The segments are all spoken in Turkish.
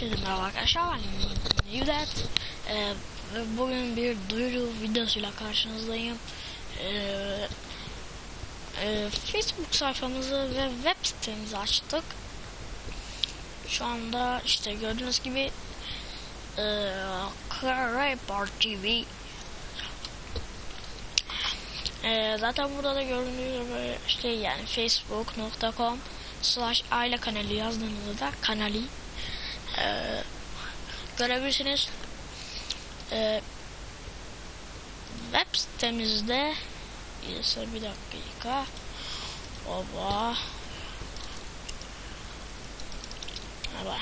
Herkese merhaba arkadaşlar ben Yüdet ee, Bugün bir duyuru videosuyla karşınızdayım. Ee, e, Facebook sayfamızı ve web sitemizi açtık. Şu anda işte gördüğünüz gibi e, Karayipar TV ee, Zaten burada da gördüğünüz gibi işte yani facebook.com slash aile kanalı yazdığınızda da kanalı ee, görebilirsiniz. Ee, web sitemizde ise bir dakika. Oba. Oba.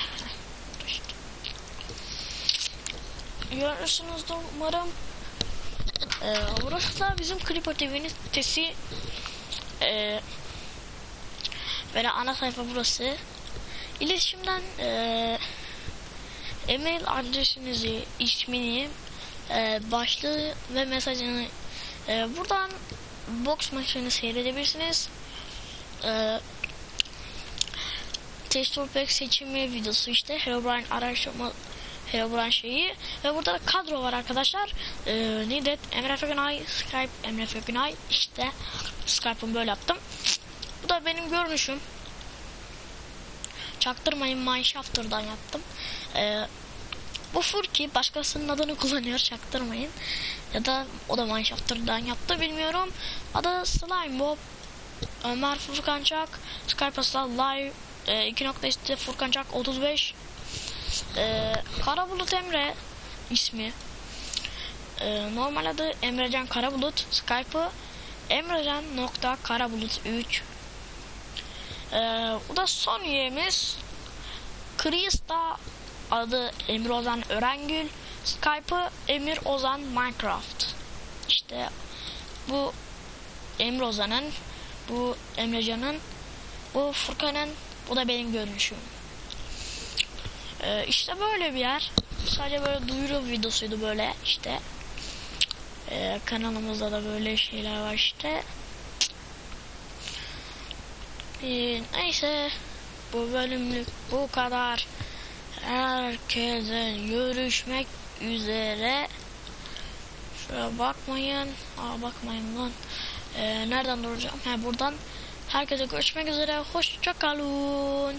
Görürsünüz de umarım. Ee, burası da bizim Clipper TV'nin sitesi. Ee, böyle ana sayfa burası. İletişimden e, e-mail adresinizi, ismini, e, başlığı ve mesajını e, buradan box maçını seyredebilirsiniz. E, Texture Pack seçimi videosu işte Herobrine araştırma Herobrine şeyi ve burada da kadro var arkadaşlar. E, Nidet, Emre Fekünay, Skype, Emre Fekünay işte Skype'ımı böyle yaptım. Bu da benim görünüşüm. Çaktırmayın Mineshafter'dan yaptım. Ee, bu Furki başkasının adını kullanıyor çaktırmayın. Ya da o da Mineshafter'dan yaptı bilmiyorum. Adı Slime Bob. Ömer Furkançak. Skype asla live. E, 2 nokta işte Furkançak 35. E, Karabulut Emre ismi. E, normal adı Emrecan Karabulut. Skype'ı Emrecan nokta Karabulut 3. Ee, bu da son üyemiz Krista adı Emir Ozan Örengül Skype'ı Emir Ozan Minecraft. İşte bu Emir Ozan'ın bu Emrecan'ın bu Furkan'ın bu da benim görünüşüm. Ee, işte böyle bir yer. Sadece böyle duyuru videosuydu böyle işte. Ee, kanalımızda da böyle şeyler var işte ee, neyse bu bölümlük bu kadar. Herkese görüşmek üzere. Şuraya bakmayın. Aa bakmayın lan. Ee, nereden duracağım? Ha buradan. Herkese görüşmek üzere. Hoşçakalın.